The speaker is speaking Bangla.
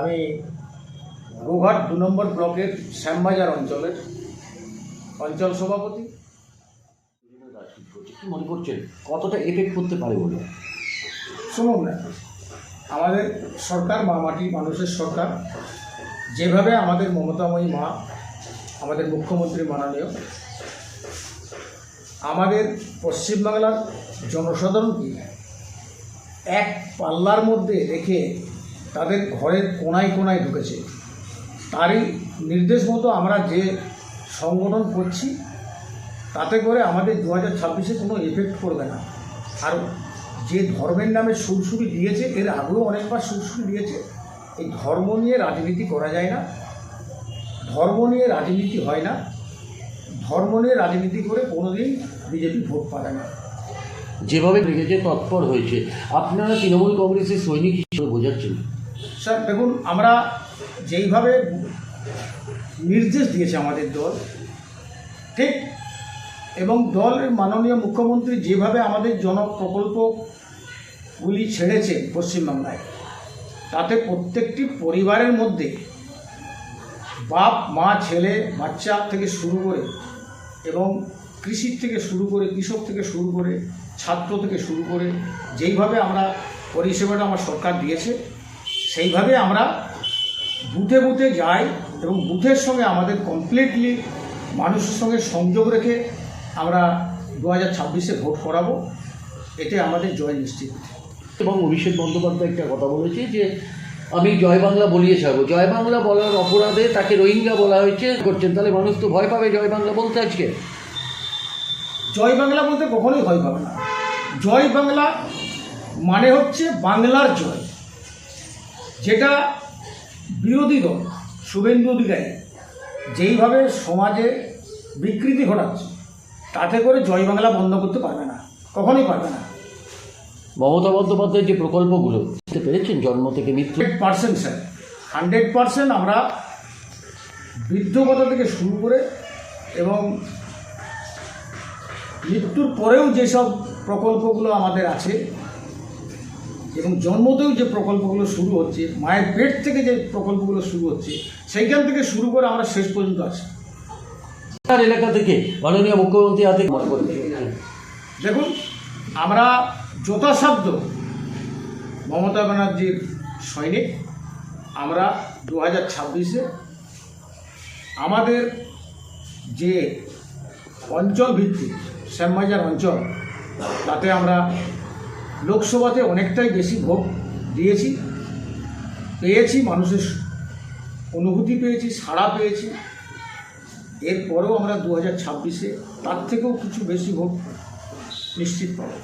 আমি গোঘাট দু নম্বর ব্লকের শ্যামবাজার অঞ্চলের অঞ্চল সভাপতি। কি মনে করছেন? কতটা এফেক্ট করতে পারে বলে শুনুন না আমাদের সরকার মা মাটি মানুষের সরকার যেভাবে আমাদের মমতাময়ী মা আমাদের মুখ্যমন্ত্রী মাননীয় আমাদের পশ্চিমবাংলার জনসাধারণকে এক পাল্লার মধ্যে রেখে তাদের ঘরের কোনায় কোনায় ঢুকেছে। তারই নির্দেশ মতো আমরা যে সংগঠন করছি, তাতে করে আমাদের দু হাজার ছাব্বিশে কোনো এফেক্ট করবে না। আর যে ধর্মের নামে সুরসুরি দিয়েছে, এর আগেও অনেকবার সুরসুরি দিয়েছে। এই ধর্ম নিয়ে রাজনীতি করা যায় না, ধর্ম নিয়ে রাজনীতি হয় না, ধর্ম নিয়ে রাজনীতি করে কোনোদিন বিজেপি ভোট পাবে না। যেভাবে রেখেছে তৎপর হয়েছে। আপনারা তৃণমূল কংগ্রেসের সৈনিক হিসেবে বোঝাচ্ছেন। স্যার, দেখুন, আমরা যেইভাবে নির্দেশ দিয়েছে আমাদের দল, ঠিক, এবং দলের মাননীয় মুখ্যমন্ত্রী যেভাবে আমাদের জনপ্রকল্পগুলি ছেড়েছে পশ্চিমবাংলায়, তাতে প্রত্যেকটি পরিবারের মধ্যে বাপ, মা, ছেলে, বাচ্চা থেকে শুরু করে এবং কৃষির থেকে শুরু করে, কৃষক থেকে শুরু করে, ছাত্র থেকে শুরু করে, যেইভাবে আমরা পরিষেবাটা আমার সরকার দিয়েছে সেইভাবে আমরা বুথে বুথে যাই এবং বুথের সঙ্গে আমাদের কমপ্লিটলি মানুষের সঙ্গে সংযোগ রেখে আমরা দু হাজার ছাব্বিশে ভোট করাবো এতে আমাদের জয় নিশ্চিত। এবং অভিষেক বন্দ্যোপাধ্যায় একটা কথা বলেছে যে আমি জয় বাংলা বলিয়ে ছাড়বো। জয় বাংলা বলার অপরাধে তাকে রোহিঙ্গা বলা হয়েছে। করছেন তাহলে মানুষ তো ভয় পাবে জয় বাংলা বলতে আজকে। জয় বাংলা বলতে কখনোই ভয় পাবে না। জয় বাংলা মানে হচ্ছে বাংলার জয়। যেটা বিরোধী দল শুভেন্দু অধিকারী যেইভাবে সমাজে বিকৃতি ঘটাচ্ছে তাতে করে জয় বাংলা বন্ধ করতে পারবে না কখনোই পারবে না। মমতা বন্দ্যোপাধ্যায়ের যে প্রকল্পগুলো বুঝতে পেরেছেন? জন্ম থেকে মৃত্যু hundred percent sir. Hundred percent আমরা বৃদ্ধকতা থেকে শুরু করে এবং মৃত্যুর পরেও যেসব প্রকল্পগুলো আমাদের আছে এবং জন্মতেও যে প্রকল্পগুলো শুরু হচ্ছে মায়ের পেট থেকে যে প্রকল্পগুলো শুরু হচ্ছে সেইখান থেকে শুরু করে আমরা শেষ পর্যন্ত আছি। তার এলাকা থেকে মাননীয় মুখ্যমন্ত্রী হাতে দেখুন আমরা যথাসাধ্য মমতা ব্যানার্জির সৈনিক আমরা দু হাজার ছাব্বিশে আমাদের যে অঞ্চল ভিত্তিক শ্যামবাজার অঞ্চল তাতে আমরা লোকসভাতে অনেকটাই বেশি ভোট দিয়েছি, পেয়েছি, মানুষের অনুভূতি পেয়েছি, সাড়া পেয়েছি। এরপরেও আমরা দু হাজার ছাব্বিশে তার থেকেও কিছু বেশি ভোট নিশ্চিত পাবো।